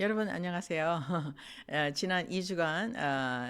여러분 안녕하세요. 어, 지난 2주간 어,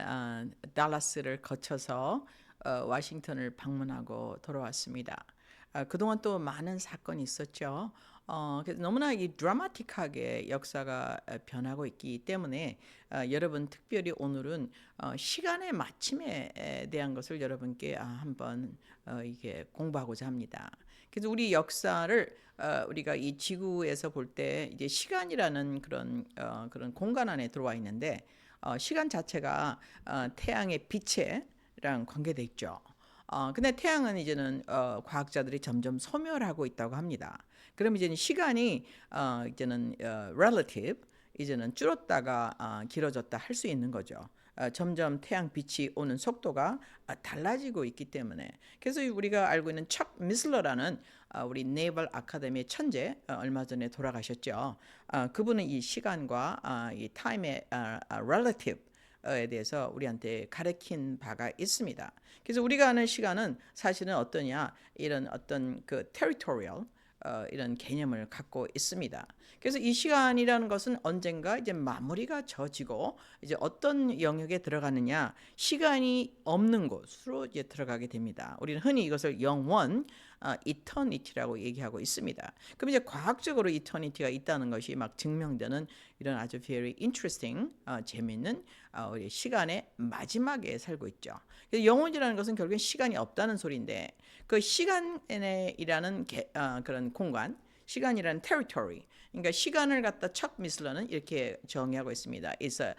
어, 달라스를 거쳐서 어, 워싱턴을 방문하고 돌아왔습니다. 어, 그동안 또 많은 사건이 있었죠. 어, 너무나 이 드라마틱하게 역사가 어, 변하고 있기 때문에 어, 여러분 특별히 오늘은 어, 시간의 마침에 대한 것을 여러분께 아, 한번 어, 이게 공부하고자 합니다. 그래서 우리 역사를 어, 우리가 이 지구에서 볼 때 이제 시간이라는 그런 어, 그런 공간 안에 들어와 있는데 어, 시간 자체가 어, 태양의 빛에랑 관계돼 있죠. 어, 근데 태양은 이제는 어, 과학자들이 점점 소멸하고 있다고 합니다. 그럼 이제는 시간이 어, 이제는 어, relative 이제는 줄었다가 어, 길어졌다 할 수 있는 거죠. 어, 점점 태양 빛이 오는 속도가 어, 달라지고 있기 때문에 그래서 우리가 알고 있는 척 미슬러라는 어, 우리 네이벌 아카데미의 천재 어, 얼마 전에 돌아가셨죠. 어, 그분은 이 시간과 어, 이 타임의 relative 에 대해서 우리한테 가르친 바가 있습니다. 그래서 우리가 아는 시간은 사실은 어떠냐 이런 어떤 그 territorial 어, 이런 개념을 갖고 있습니다. 그래서 이 시간이라는 것은 언젠가 이제 마무리가 져지고 이제 어떤 영역에 들어가느냐 시간이 없는 곳으로 이제 들어가게 됩니다. 우리는 흔히 이것을 영원 어, eternity라고 얘기하고 있습니다. 그럼 이제 과학적으로 eternity가 있다는 것이 막 증명되는 이런 아주 very interesting 어, 재미있는 어, 우리 시간의 마지막에 살고 있죠. 영혼이라는 것은 결국엔 시간이 없다는 소리인데 그 시간이라는 개, 어, 그런 공간, 시간이라는 territory, 그러니까 시간을 갖다 척 미슬러는 이렇게 정의하고 있습니다. It's a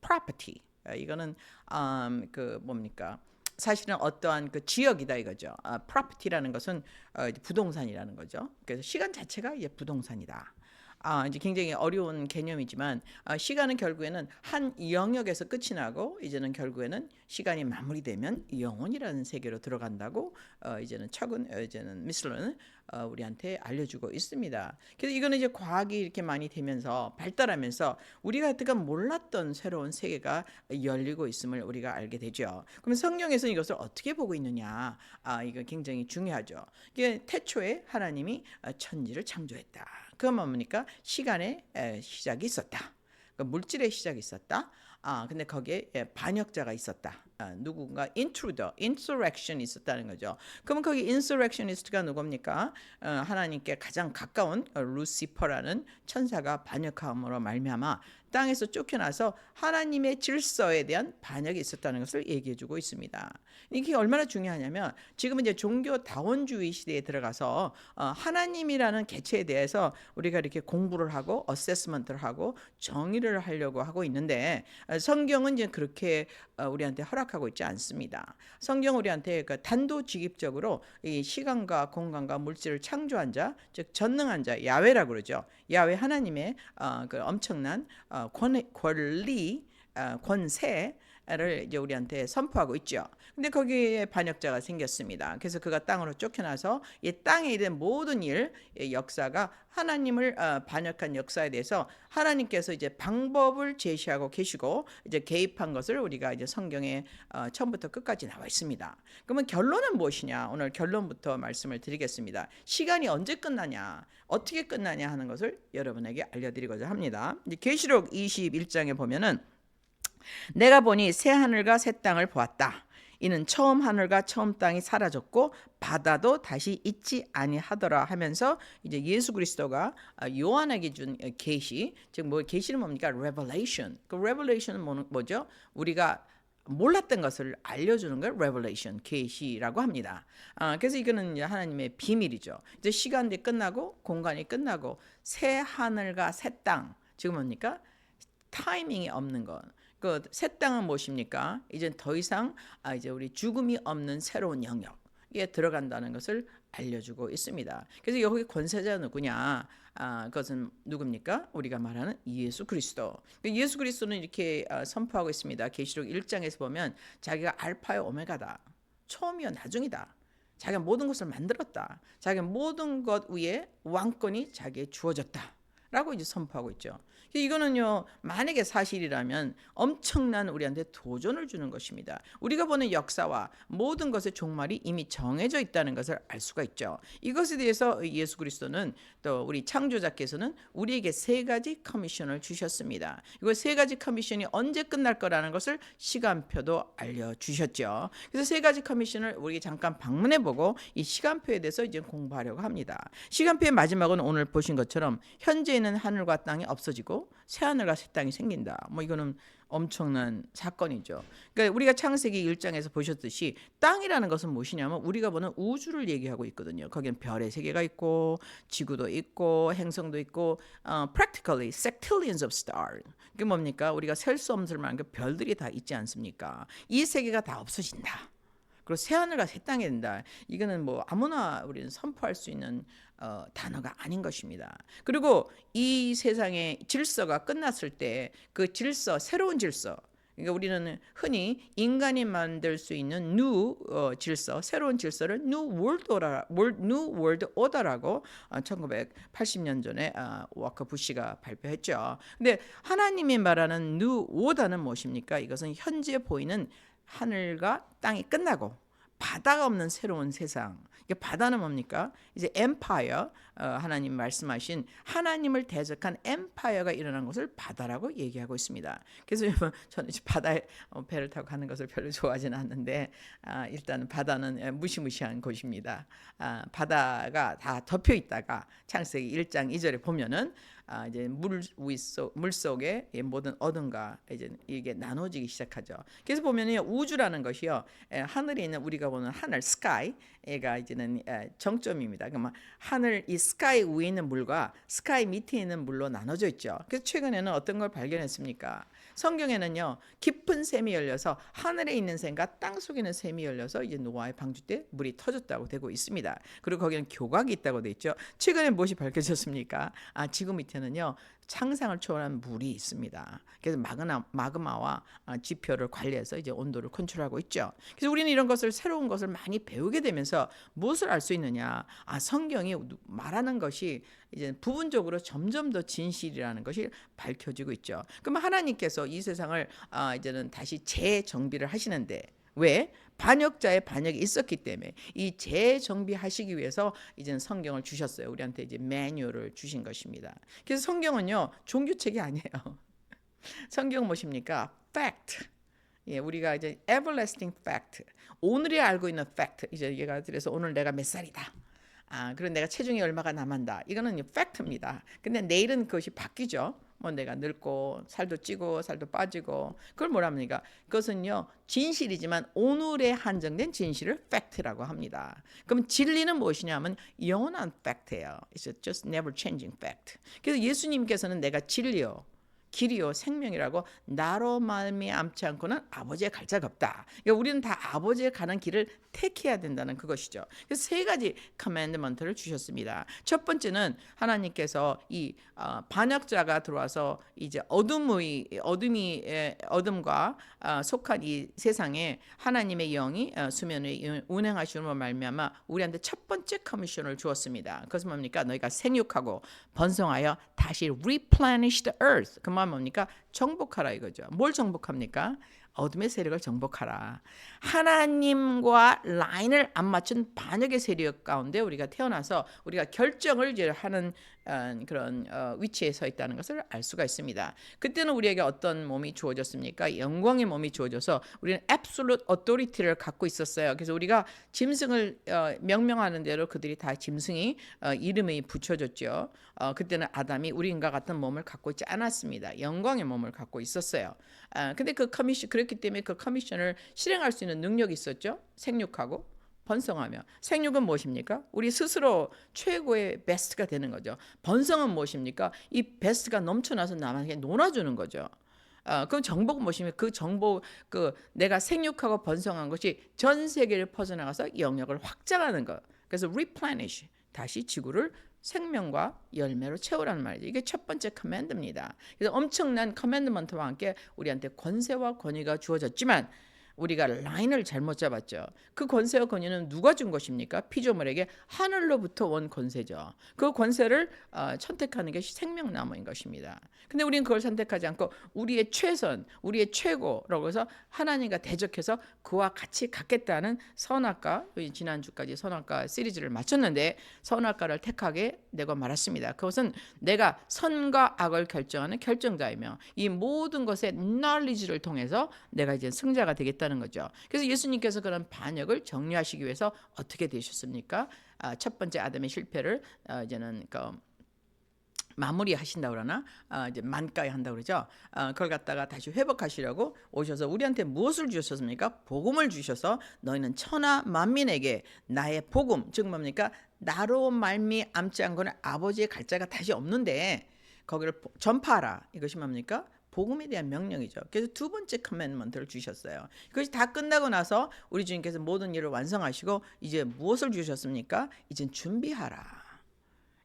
property. 어, 이거는 음, 그 뭡니까? 사실은 어떠한 그 지역이다 이거죠. 아, property라는 것은 어, 부동산이라는 거죠. 그래서 시간 자체가 이제 부동산이다. 아, 이제 굉장히 어려운 개념이지만 아, 시간은 결국에는 한 영역에서 끝이 나고 이제는 결국에는 시간이 마무리되면 영혼이라는 세계로 들어간다고 어, 이제는 척은 어, 이제는 미슬러는 어, 우리한테 알려주고 있습니다. 그래서 이거는 이제 과학이 이렇게 많이 되면서 발달하면서 우리가 여태껏 몰랐던 새로운 세계가 열리고 있음을 우리가 알게 되죠. 그럼 성경에서 이것을 어떻게 보고 있느냐? 아, 이거 굉장히 중요하죠. 이게 태초에 하나님이 어, 천지를 창조했다. 그러면 뭡니까? 시간의 에, 시작이 있었다. 그 물질의 시작이 있었다. 아, 근데 거기에 예, 반역자가 있었다. 아, 누군가 intruder, insurrection이 있었다는 거죠. 그러면 거기 insurrectionist가 누굽니까? 어, 하나님께 가장 가까운 어, 루시퍼라는 천사가 반역함으로 말미암아 땅에서 쫓겨나서 하나님의 질서에 대한 반역이 있었다는 것을 얘기해 주고 있습니다. 이게 얼마나 중요하냐면 지금 이제 종교 다원주의 시대에 들어가서 어, 하나님이라는 개체에 대해서 우리가 이렇게 공부를 하고 어세스먼트를 하고 정의를 하려고 하고 있는데 어, 성경은 이제 그렇게 어, 우리한테 허락하고 있지 않습니다. 성경 우리한테 그 단도직입적으로 이 시간과 공간과 물질을 창조한 자, 즉 전능한 자 야훼라고 그러죠. 야훼 하나님의 어, 그 엄청난 어, 권, 권리, 어, 권세를 이제 우리한테 선포하고 있죠. 근데 거기에 반역자가 생겼습니다. 그래서 그가 땅으로 쫓겨나서 이 땅에 있는 모든 일, 이 역사가 하나님을 어, 반역한 역사에 대해서 하나님께서 이제 방법을 제시하고 계시고 이제 개입한 것을 우리가 이제 성경에 어, 처음부터 끝까지 나와 있습니다. 그러면 결론은 무엇이냐? 오늘 결론부터 말씀을 드리겠습니다. 시간이 언제 끝나냐? 어떻게 끝나냐 하는 것을 여러분에게 알려드리고자 합니다. 계시록 21장에 보면은 내가 보니 새 하늘과 새 땅을 보았다. 이는 처음 하늘과 처음 땅이 사라졌고 바다도 다시 있지 아니하더라 하면서 이제 예수 그리스도가 아, 요한에게 준 계시, 즉 뭐 계시는 뭡니까? revelation. 그 revelation은 뭐죠? 우리가 몰랐던 것을 알려주는 걸 revelation, 계시라고 합니다. 아, 그래서 이거는 이제 하나님의 비밀이죠. 이제 시간이 끝나고 공간이 끝나고 새 하늘과 새 땅, 지금 뭡니까? 타이밍이 없는 것. 그 새 땅은 무엇입니까? 이제 더 이상 아 이제 우리 죽음이 없는 새로운 영역에 들어간다는 것을 알려주고 있습니다. 그래서 여기 권세자 누구냐? 아, 그것은 누굽니까? 우리가 말하는 예수 그리스도. 예수 그리스도는 이렇게 아, 선포하고 있습니다. 계시록 1장에서 보면 자기가 알파요 오메가다. 처음이요 나중이다. 자기가 모든 것을 만들었다. 자기가 모든 것 위에 왕권이 자기에 주어졌다. 라고 이제 선포하고 있죠. 이거는요, 만약에 사실이라면 엄청난 우리한테 도전을 주는 것입니다. 우리가 보는 역사와 모든 것의 종말이 이미 정해져 있다는 것을 알 수가 있죠. 이것에 대해서 예수 그리스도는 또 우리 창조자께서는 우리에게 세 가지 커미션을 주셨습니다. 이거 세 가지 커미션이 언제 끝날 거라는 것을 시간표도 알려주셨죠. 그래서 세 가지 커미션을 우리 잠깐 방문해 보고 이 시간표에 대해서 이제 공부하려고 합니다. 시간표의 마지막은 오늘 보신 것처럼 현재 에는 하늘과 땅이 없어지고 새 하늘과 새 땅이 생긴다. 뭐 이거는 엄청난 사건이죠. 그러니까 우리가 창세기 1장에서 보셨듯이 땅이라는 것은 무엇이냐면 우리가 보는 우주를 얘기하고 있거든요. 거기는 별의 세계가 있고 지구도 있고 행성도 있고 어, practically sectillions of stars. 그게 뭡니까? 우리가 셀 수 없을 만한 그 별들이 다 있지 않습니까? 이 세계가 다 없어진다. 그리고 새 하늘과 새 땅이 된다. 이거는 뭐 아무나 우리는 선포할 수 있는 어, 단어가 아닌 것입니다. 그리고 이 세상의 질서가 끝났을 때 그 질서, 새로운 질서, 그러니까 우리는 흔히 인간이 만들 수 있는 new 어, 질서, 새로운 질서를 new world order, new world order라고 어, 1980년 전에 어, 워커 부시가 발표했죠. 근데 하나님이 말하는 new order는 무엇입니까? 이것은 현재 보이는 하늘과 땅이 끝나고 바다가 없는 새로운 세상. 이게 바다는 뭡니까? 이제 엠파이어 어, 하나님 말씀하신 하나님을 대적한 엠파이어가 일어난 것을 바다라고 얘기하고 있습니다. 그래서 저는 바다에 어, 배를 타고 가는 것을 별로 좋아하지는 않는데 아, 일단 바다는 예, 무시무시한 곳입니다. 아, 바다가 다 덮여 있다가 창세기 1장 2절에 보면은 아, 이제 물 위속 물 속에 이 모든 어둠과 이제 이게 나눠지기 시작하죠. 그래서 보면요 우주라는 것이요 에, 하늘에 있는 우리가 보는 하늘 스카이가 이제는 에, 정점입니다. 그러면 하늘 이 스카이 위에 있는 물과 스카이 밑에 있는 물로 나눠져 있죠. 그래서 최근에는 어떤 걸 발견했습니까? 성경에는요 깊은 샘이 열려서 하늘에 있는 샘과 땅 속에 있는 샘이 열려서 이제 노아의 방주 때 물이 터졌다고 되고 있습니다. 그리고 거기는 교각이 있다고 돼 있죠. 최근에 무엇이 밝혀졌습니까? 아 지구 밑에는요 상상을 초월한 물이 있습니다. 그래서 마그마, 마그마와 아, 지표를 관리해서 이제 온도를 컨트롤하고 있죠. 그래서 우리는 이런 것을 새로운 것을 많이 배우게 되면서 무엇을 알 수 있느냐? 아 성경이 말하는 것이 이제 부분적으로 점점 더 진실이라는 것이 밝혀지고 있죠. 그럼 하나님께서 이 세상을 아, 이제는 다시 재정비를 하시는데 왜? 반역자의 반역이 있었기 때문에 이 재정비하시기 위해서 이제는 성경을 주셨어요. 우리한테 이제 매뉴얼을 주신 것입니다. 그래서 성경은요 종교책이 아니에요. 성경 무엇입니까? fact. 예, 우리가 이제 everlasting fact. 오늘에 알고 있는 fact. 이제 얘가 그래서 오늘 내가 몇 살이다. 아, 그런 내가 체중이 얼마가 남았다. 이거는 팩트입니다. 근데 내일은 그것이 바뀌죠. 뭐 내가 늙고 살도 찌고 살도 빠지고 그걸 뭐라 합니까? 그것은요 진실이지만 오늘에 한정된 진실을 팩트라고 합니다. 그럼 진리는 무엇이냐면 영원한 팩트예요. It's just never changing fact. 그래서 예수님께서는 내가 진리요. 길이요 생명이라고 나로 말미암지 않고는 아버지에 갈 자가 없다. 그러니까 우리는 다 아버지에 가는 길을 택해야 된다는 그것이죠. 그래서 세 가지 커맨드먼트를 주셨습니다. 첫 번째는 하나님께서 이 어, 반역자가 들어와서 이제 어둠의 어둠이 에, 어둠과 어, 속한 이 세상에 하나님의 영이 어, 수면 위에 운행하시는 말미암아 우리한테 첫 번째 커미션을 주었습니다. 그것은 뭡니까? 너희가 생육하고 번성하여 다시 replenish the earth. 그말 뭡니까? 정복하라 이거죠. 뭘 정복합니까? 어둠의 세력을 정복하라. 하나님과 라인을 안 맞춘 반역의 세력 가운데 우리가 태어나서 우리가 결정을 하는 어, 그런 어, 위치에 서 있다는 것을 알 수가 있습니다. 그때는 우리에게 어떤 몸이 주어졌습니까? 영광의 몸이 주어져서 우리는 absolute authority를 갖고 있었어요. 그래서 우리가 짐승을 어, 명명하는 대로 그들이 다 짐승이 어, 이름이 붙여졌죠. 어, 그때는 아담이 우리인과 같은 몸을 갖고 있지 않았습니다. 영광의 몸을 갖고 있었어요. 아, 근데 그 커미션 그렇 기 때문에 그 커미션을 실행할 수 있는 능력이 있었죠. 생육하고 번성하며 생육은 무엇입니까? 우리 스스로 최고의 베스트가 되는 거죠. 번성은 무엇입니까? 이 베스트가 넘쳐나서 남에게 놀아주는 거죠. 어, 그럼 정복은 무엇입니까? 그 정복, 그 내가 생육하고 번성한 것이 전 세계를 퍼져나가서 영역을 확장하는 것. 그래서 replenish, 다시 지구를 생명과 열매로 채우라는 말이죠. 이게 첫 번째 커맨드입니다. 그래서 엄청난 커맨드먼트와 함께 우리한테 권세와 권위가 주어졌지만 우리가 라인을 잘못 잡았죠. 그 권세와 권위는 누가 준 것입니까? 피조물에게 하늘로부터 온 권세죠. 그 권세를 어, 선택하는 것이 생명나무인 것입니다. 근데 우리는 그걸 선택하지 않고 우리의 최선, 우리의 최고라고 해서 하나님과 대적해서 그와 같이 갖겠다는 선악과 지난주까지 선악과 시리즈를 마쳤는데 선악과를 택하게 내고 말았습니다. 그것은 내가 선과 악을 결정하는 결정자이며 이 모든 것의 knowledge를 통해서 내가 이제 승자가 되겠다는 거죠. 그래서 예수님께서 그런 반역을 정리하시기 위해서 어떻게 되셨습니까? 아, 첫 번째 아담의 실패를 어, 이제는 그 마무리 하신다 그러나 아, 이제 만가에 한다 그러죠. 아, 그걸 갖다가 다시 회복하시려고 오셔서 우리한테 무엇을 주셨습니까? 복음을 주셔서 너희는 천하 만민에게 나의 복음 즉 뭡니까? 나로 말미암지 않고는 아버지의 갈자가 다시 없는데 거기를 보- 전파하라 이것이 뭡니까? 복음에 대한 명령이죠. 그래서 두 번째 커맨먼트를 주셨어요. 그것이 다 끝나고 나서 우리 주님께서 모든 일을 완성하시고 이제 무엇을 주셨습니까? 이젠 준비하라.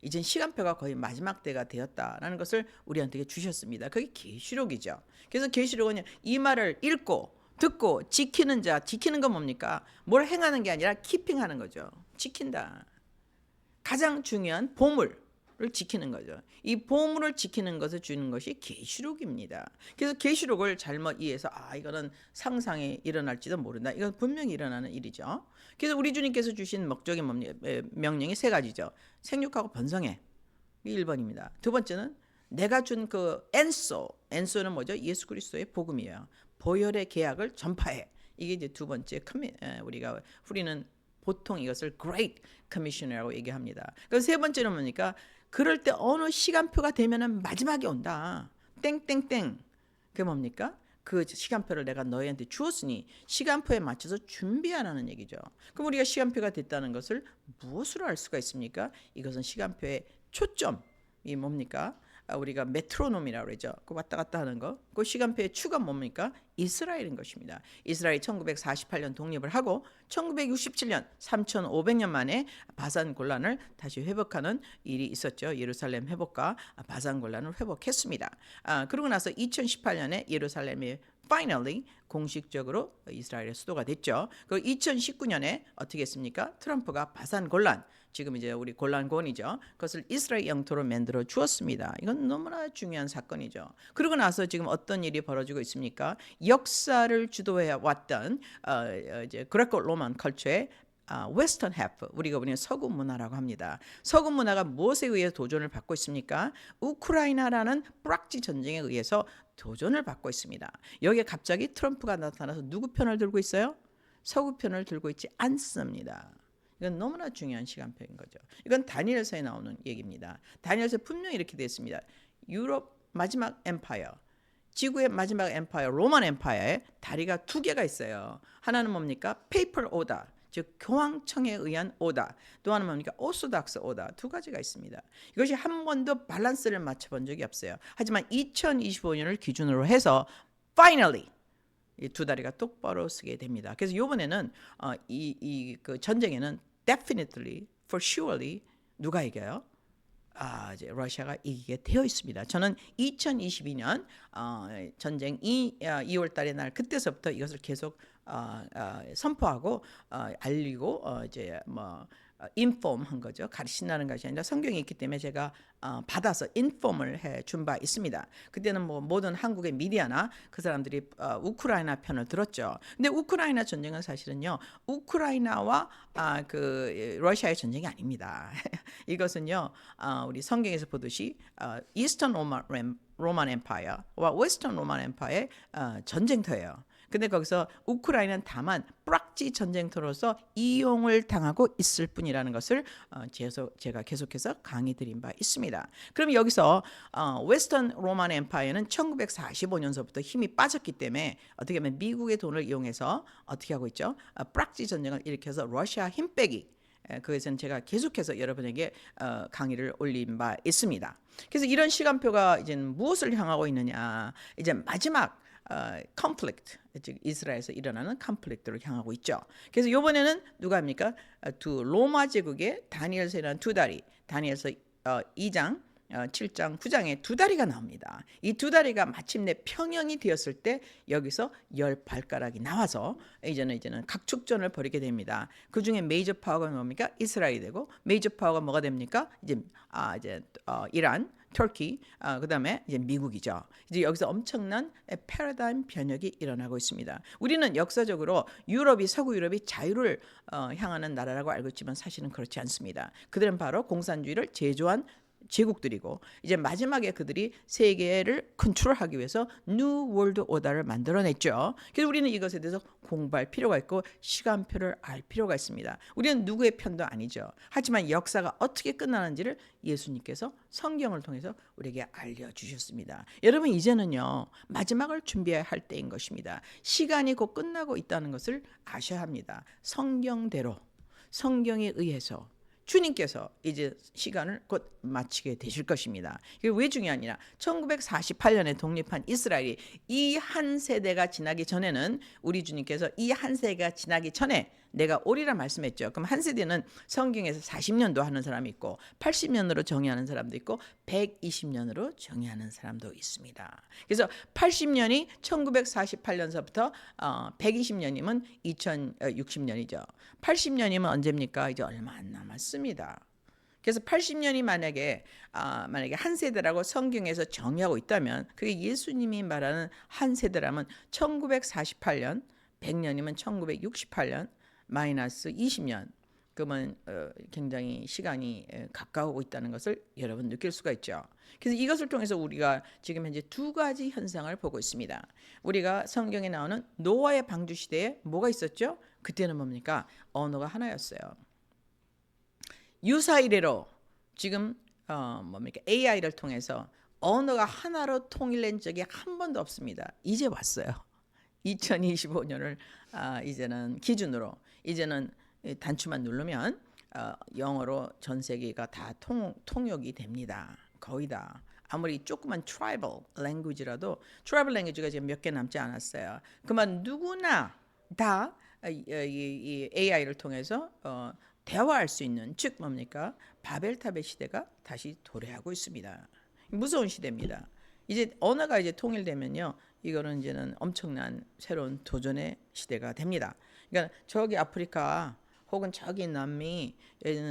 이젠 시간표가 거의 마지막 때가 되었다라는 것을 우리한테 주셨습니다. 그게 계시록이죠. 그래서 계시록은 이 말을 읽고 듣고 지키는 자, 지키는 건 뭡니까? 뭘 행하는 게 아니라 키핑하는 거죠. 지킨다. 가장 중요한 보물 을 지키는 거죠. 이 보물을 지키는 것을 주는 것이 계시록입니다. 그래서 계시록을 잘못 이해해서 아 이거는 상상에 일어날지도 모른다. 이건 분명히 일어나는 일이죠. 그래서 우리 주님께서 주신 목적이 뭡니까? 에, 명령이 세 가지죠. 생육하고 번성해. 이게 1번입니다. 두 번째는 내가 준 그 엔소, 엔소는 뭐죠? 예수 그리스도의 복음이에요. 보혈의 계약을 전파해. 이게 이제 두 번째 우리가 우리는 보통 이것을 Great Commission이라고 얘기합니다. 그래서 세 번째는 뭡니까? 그럴 때 어느 시간표가 되면은 마지막이 온다. 땡땡땡. 그게 뭡니까? 그 시간표를 내가 너희한테 주었으니 시간표에 맞춰서 준비하라는 얘기죠. 그럼 우리가 시간표가 됐다는 것을 무엇으로 알 수가 있습니까? 이것은 시간표의 초점이 뭡니까? 아, 우리가 메트로놈이라고 그러죠. 그 왔다 갔다 하는 거. 그 시간표의 추가 뭡니까? 이스라엘인 것입니다. 이스라엘이 1948년 독립을 하고 1967년 3,500년 만에 바산 곤란을 다시 회복하는 일이 있었죠. 예루살렘 회복과 바산 곤란을 회복했습니다. 아, 그러고 나서 2018년에 예루살렘이 finally 공식적으로 이스라엘의 수도가 됐죠. 그 2019년에 어떻게 했습니까? 트럼프가 바산 곤란 지금 이제 우리 곤란곤이죠. 그것을 이스라엘 영토로 만들어 주었습니다. 이건 너무나 중요한 사건이죠. 그러고 나서 지금 어떤 일이 벌어지고 있습니까? 역사를 주도해 왔던 어, 어, 이제 그레코 로만 컬처의 아, 웨스턴 해프 우리가 우리는 서구 문화라고 합니다. 서구 문화가 무엇에 의해 도전을 받고 있습니까? 우크라이나라는 뿌락지 전쟁에 의해서 도전을 받고 있습니다. 여기에 갑자기 트럼프가 나타나서 누구 편을 들고 있어요? 서구 편을 들고 있지 않습니다. 이건 너무나 중요한 시간표인 거죠. 이건 다니엘서에 나오는 얘기입니다. 다니엘서 분명히 이렇게 되어 있습니다. 유럽 마지막 엠파이어, 지구의 마지막 엠파이어, 로만 엠파이어에 다리가 두 개가 있어요. 하나는 뭡니까? 페이퍼 오다, 즉 교황청에 의한 오다. 또 하나는 뭡니까? 오소닥스 오다. 두 가지가 있습니다. 이것이 한 번도 밸런스를 맞춰본 적이 없어요. 하지만 2025년을 기준으로 해서 finally 이 두 다리가 똑바로 서게 됩니다. 그래서 이번에는 어, 이이 그 전쟁에는 definitely, for surely 누가 이겨요? 아, 이제 러시아가 이기게 되어 있습니다. 저는 2022년 어, 전쟁 이 어, 2월 달의 날 그때서부터 이것을 계속 어, 어, 선포하고 어, 알리고 어, 이제 뭐 어, 인폼한 거죠. 가르친다는 것이 아니라 성경이 있기 때문에 제가 어, 받아서 인폼을 해 준 바 있습니다. 그때는 뭐 모든 한국의 미디어나 그 사람들이 어, 우크라이나 편을 들었죠. 근데 우크라이나 전쟁은 사실은요. 우크라이나와 아, 그 러시아의 전쟁이 아닙니다. 이것은요. 어, 우리 성경에서 보듯이 어, 이스턴 로만 로만 엠파이어와 웨스턴 로만 엠파이어의 어, 전쟁터예요. 근데 거기서 우크라이나는 다만 뿌락지 전쟁터로서 이용을 당하고 있을 뿐이라는 것을 어, 제가 계속해서 강의 드린 바 있습니다. 그럼 여기서 어, 웨스턴 로만 엠파이어는 1945년서부터 힘이 빠졌기 때문에 어떻게 하면 미국의 돈을 이용해서 어떻게 하고 있죠? 어, 뿌락지 전쟁을 일으켜서 러시아 힘 빼기 에, 그것은 제가 계속해서 여러분에게 어, 강의를 올린 바 있습니다. 그래서 이런 시간표가 이제 무엇을 향하고 있느냐? 이제 마지막 어, conflict 즉 이스라엘에서 일어나는 conflict를 향하고 있죠. 그래서 이번에는 누가 합니까? 어, 두 로마 제국의 다니엘서라는 두 다리 다니엘서 어, 2장 어, 7장 9장에 두 다리가 나옵니다. 이 두 다리가 마침내 평형이 되었을 때 여기서 열 발가락이 나와서 이제는 이제는 각축전을 벌이게 됩니다. 그 중에 메이저 파워가 뭡니까? 이스라엘이 되고 메이저 파워가 뭐가 됩니까? 이제 아 이제 어, 이란, 터키, 아, 그다음에 이제 미국이죠. 이제 여기서 엄청난 패러다임 변혁이 일어나고 있습니다. 우리는 역사적으로 유럽이 서구 유럽이 자유를 어, 향하는 나라라고 알고 있지만 사실은 그렇지 않습니다. 그들은 바로 공산주의를 제조한 제국들이고 이제 마지막에 그들이 세계를 컨트롤하기 위해서 뉴 월드 오더를 만들어냈죠. 그래서 우리는 이것에 대해서 공부할 필요가 있고 시간표를 알 필요가 있습니다. 우리는 누구의 편도 아니죠. 하지만 역사가 어떻게 끝나는지를 예수님께서 성경을 통해서 우리에게 알려주셨습니다. 여러분 이제는요 마지막을 준비해야 할 때인 것입니다. 시간이 곧 끝나고 있다는 것을 아셔야 합니다. 성경대로 성경에 의해서 주님께서 이제 시간을 곧 마치게 되실 것입니다. 이게 왜 중요하냐? 1948년에 독립한 이스라엘이 이 한 세대가 지나기 전에는 우리 주님께서 이 한 세대가 지나기 전에 내가 오리라 말씀했죠. 그럼 한 세대는 성경에서 40년도 하는 사람이 있고 80년으로 정의하는 사람도 있고 120년으로 정의하는 사람도 있습니다. 그래서 80년이 1948년서부터 어, 120년이면 2060년이죠. 80년이면 언제입니까? 이제 얼마 안 남았습니다. 그래서 80년이 만약에 아, 만약에 한 세대라고 성경에서 정의하고 있다면 그게 예수님이 말하는 한 세대라면 1948년, 100년이면 1968년 마이너스 20년 그러면 어, 굉장히 시간이 에, 가까우고 있다는 것을 여러분 느낄 수가 있죠. 그래서 이것을 통해서 우리가 지금 현재 두 가지 현상을 보고 있습니다. 우리가 성경에 나오는 노아의 방주 시대에 뭐가 있었죠? 그때는 뭡니까? 언어가 하나였어요. 유사 이래로 지금 어, 뭡니까? AI를 통해서 언어가 하나로 통일된 적이 한 번도 없습니다. 이제 왔어요. 2025년을 아, 이제는 기준으로 이제는 이 단추만 누르면 어, 영어로 전 세계가 다 통, 통역이 됩니다. 거의 다. 아무리 조그만 트라이벌 랭귀지라도 트라이벌 랭귀지가 지금 몇 개 남지 않았어요. 그만 누구나 다 이, 이, 이 AI를 통해서 어, 대화할 수 있는 즉 뭡니까 바벨탑의 시대가 다시 도래하고 있습니다. 무서운 시대입니다. 이제 언어가 이제 통일되면요, 이거는 이제는 엄청난 새로운 도전의 시대가 됩니다. 그러니까 저기 아프리카 혹은 저기 남미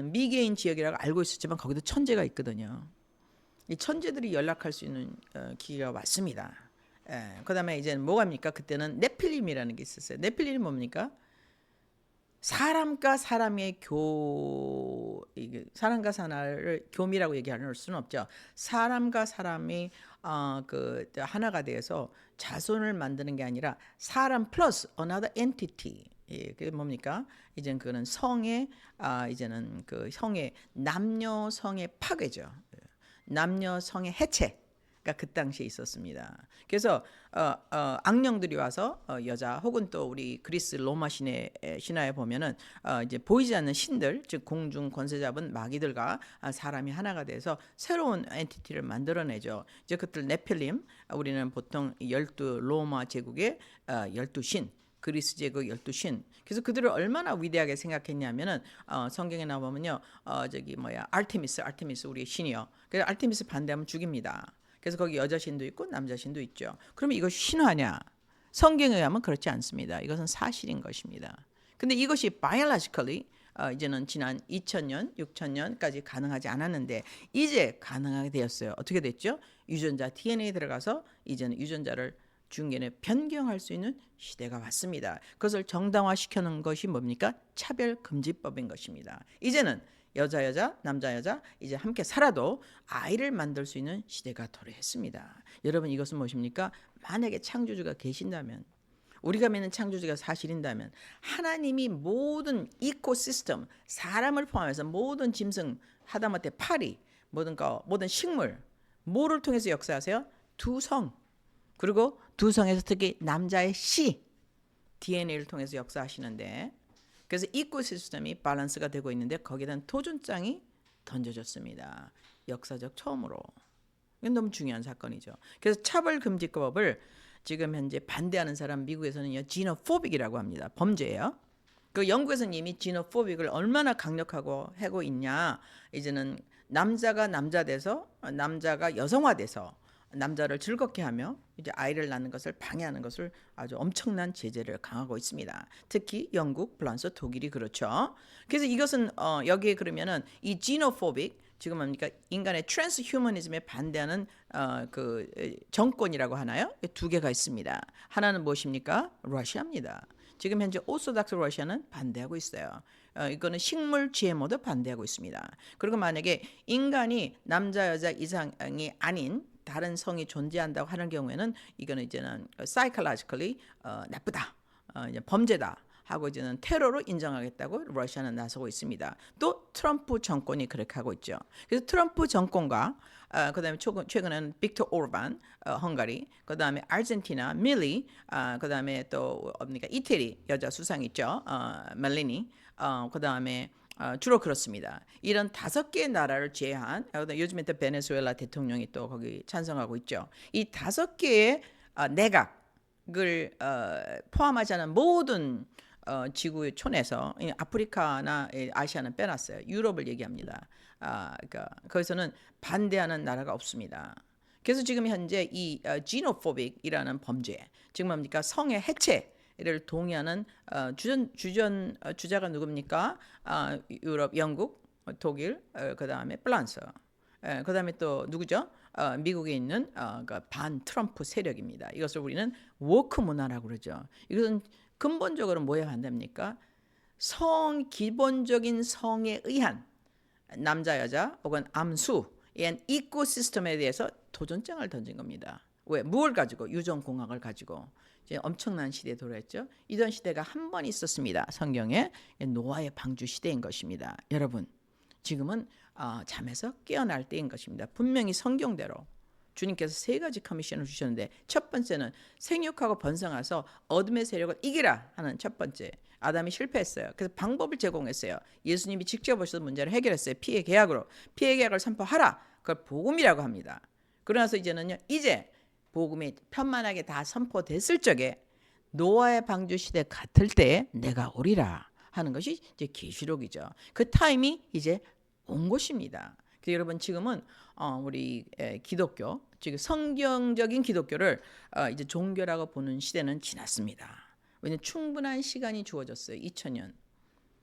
미개인 지역이라고 알고 있었지만 거기도 천재가 있거든요. 이 천재들이 연락할 수 있는 어, 기회가 왔습니다. 예, 그다음에 이제 뭐갑니까? 그때는 네필림이라는 게 있었어요. 네필림이 뭡니까? 사람과 사람의 교 이게 사람과 사람을 교미라고 얘기할 수는 없죠. 사람과 사람이 어그 하나가 돼서 자손을 만드는 게 아니라 사람 플러스 another entity. 예, 그게 뭡니까? 이제는 그거는 성의 아 이제는 그 성의 남녀 성의 파괴죠. 남녀 성의 해체. 가그 당시에 있었습니다. 그래서 어, 어, 악령들이 와서 어, 여자 혹은 또 우리 그리스 로마 신의 신화에 보면은 어, 이제 보이지 않는 신들 즉 공중 권세 잡은 마귀들과 아, 사람이 하나가 돼서 새로운 엔티티를 만들어내죠. 이제 그들 네필림 우리는 보통 열두 로마 제국의 어, 열두 신 그리스 제국 열두 신. 그래서 그들을 얼마나 위대하게 생각했냐면은 어, 성경에 나오면요, 어, 저기 뭐야 아르테미스, 아르테미스 우리의 신이요. 그래서 아르테미스 반대하면 죽입니다. 그래서 거기 여자 신도 있고 남자 신도 있죠. 그러면 이거 신화냐? 성경에 의하면 그렇지 않습니다. 이것은 사실인 것입니다. 근데 이것이 biologically 어, 이제는 지난 2000년, 6000년까지 가능하지 않았는데 이제 가능하게 되었어요. 어떻게 됐죠? 유전자 DNA 들어가서 이제는 유전자를 중견에 변경할 수 있는 시대가 왔습니다. 그것을 정당화시켜 놓은 것이 뭡니까? 차별금지법인 것입니다. 이제는 여자 여자 남자 여자 이제 함께 살아도 아이를 만들 수 있는 시대가 도래했습니다. 여러분 이것은 무엇입니까? 만약에 창조주가 계신다면 우리가 믿는 창조주가 사실인다면 하나님이 모든 이코시스템 사람을 포함해서 모든 짐승 하다못해 파리 모든 거 모든 식물 뭐를 통해서 역사하세요? 두성 그리고 두 성에서 특히 남자의 씨 DNA를 통해서 역사하시는데 그래서 이코시스템이 밸런스가 되고 있는데 거기에 도전장이 던져졌습니다. 역사적 처음으로. 이건 너무 중요한 사건이죠. 그래서 차별금지법을 지금 현재 반대하는 사람 미국에서는요 지노포빅이라고 합니다. 범죄예요. 그 영국에서는 이미 지노포빅을 얼마나 강력하고 하고 있냐. 이제는 남자가 남자 돼서 어, 남자가 여성화 돼서 남자를 즐겁게 하며 이제 아이를 낳는 것을 방해하는 것을 아주 엄청난 제재를 강하고 있습니다. 특히 영국, 프랑스, 독일이 그렇죠. 그래서 이것은 어, 여기에 그러면은 이 지노포빅 지금 뭡니까 인간의 트랜스 휴머니즘에 반대하는 어, 그 에, 정권이라고 하나요? 두 개가 있습니다. 하나는 무엇입니까? 러시아입니다. 지금 현재 오소닥스 러시아는 반대하고 있어요. 어, 이거는 식물 GMO도 반대하고 있습니다. 그리고 만약에 인간이 남자 여자 이상이 아닌 다른 성이 존재한다고 하는 경우에는 이거는 이제는 psychologically 어, 나쁘다, 어, 이제 범죄다. 하고 이제는 테러로 인정하겠다고 러시아는 나서고 있습니다. 또 트럼프 정권이 그렇게 하고 있죠. 그래서 트럼프 정권과 어, 그다음에 최근, 최근에는 빅토 오르반 어, 헝가리, 그다음에 아르헨티나 밀리, 어, 그다음에 또 뭡니까 이태리 여자 수상 있죠, 어, 멜리니, 어, 그다음에 어, 주로 그렇습니다. 이런 다섯 개의 나라를 제한, 어, 요즘에 또 베네수엘라 대통령이 또 거기 찬성하고 있죠. 이 다섯 개의 어, 내각을 어, 포함하지 않은 모든 어, 지구의 촌에서 이 아프리카나 이 아시아는 빼놨어요. 유럽을 얘기합니다. 아, 그러니까 거기서는 반대하는 나라가 없습니다. 그래서 지금 현재 이 어, 지노포빅이라는 범죄, 지금 뭡니까 성의 해체 를 동의하는 어, 주전 주전 어, 주자가 누굽니까? 아, 유럽, 영국, 어, 독일, 어, 그 다음에 프랑스, 예, 그 다음에 또 누구죠? 어, 미국에 있는 어, 그반 트럼프 세력입니다. 이것을 우리는 워크 문화라고 그러죠. 이것은 근본적으로 뭐에 반대입니까? 성 기본적인 성에 의한 남자 여자 혹은 암수 의 이코시스템에 대해서 도전장을 던진 겁니다. 왜? 무엇을 가지고 유전 공학을 가지고 이제 엄청난 시대에 돌아왔죠. 이런 시대가 한 번 있었습니다. 성경에 노아의 방주 시대인 것입니다. 여러분 지금은 어, 잠에서 깨어날 때인 것입니다. 분명히 성경대로 주님께서 세 가지 커미션을 주셨는데 첫 번째는 생육하고 번성해서 어둠의 세력을 이기라 하는 첫 번째. 아담이 실패했어요. 그래서 방법을 제공했어요. 예수님이 직접 오셔서 문제를 해결했어요. 피해 계약으로. 피해 계약을 선포하라. 그걸 복음이라고 합니다. 그러나서 이제는요. 이제 복음이 편만하게 다 선포됐을 적에 노아의 방주 시대 같을 때에 내가 오리라 하는 것이 이제 계시록이죠. 그 타임이 이제 온 것입니다. 그 여러분 지금은 어, 우리 에, 기독교 즉 성경적인 기독교를 어, 이제 종교라고 보는 시대는 지났습니다. 왜냐면 충분한 시간이 주어졌어요. 2000년.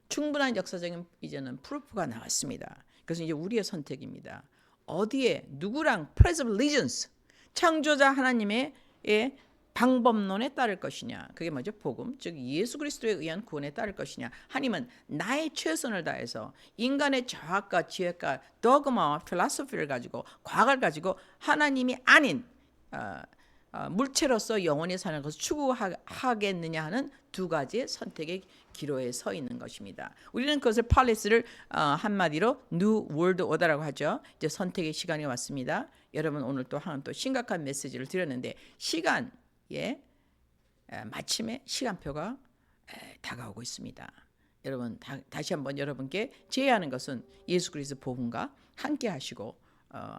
충분한 역사적인 이제는 프루프가 나왔습니다. 그래서 이제 우리의 선택입니다. 어디에 누구랑 of Allegiance 창조자 하나님의 예, 방법론에 따를 것이냐. 그게 뭐죠? 복음. 즉 예수 그리스도에 의한 구원에 따를 것이냐. 하나님은 나의 최선을 다해서 인간의 자학과 지혜과 도그마와 필라소피를 가지고 과학을 가지고 하나님이 아닌 어, 어, 물체로서 영원히 사는 것을 추구하겠느냐 하는 두 가지의 선택의 기로에 서 있는 것입니다. 우리는 그것을 팔레스를 어, 한마디로 New World Order라고 하죠. 이제 선택의 시간이 왔습니다. 여러분 오늘 또 하나 또 심각한 메시지를 드렸는데 시간 예, 마침에 시간표가 다가오고 있습니다. 여러분 다, 시 한번 여러분께 제의하는 것은 예수 그리스도 복음과 함께 하시고 어,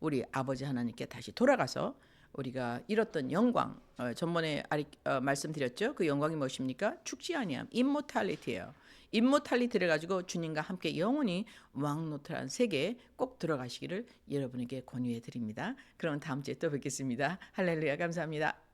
우리 아버지 하나님께 다시 돌아가서 우리가 잃었던 영광 어, 전번에 아리, 어, 말씀드렸죠. 그 영광이 무엇입니까? 죽지 아니함, 임모탈리티예요. 임모탈리티를 가지고 주님과 함께 영원히 왕노트란 세계에 꼭 들어가시기를 여러분에게 권유해 드립니다. 그럼 다음 주에 또 뵙겠습니다. 할렐루야 감사합니다.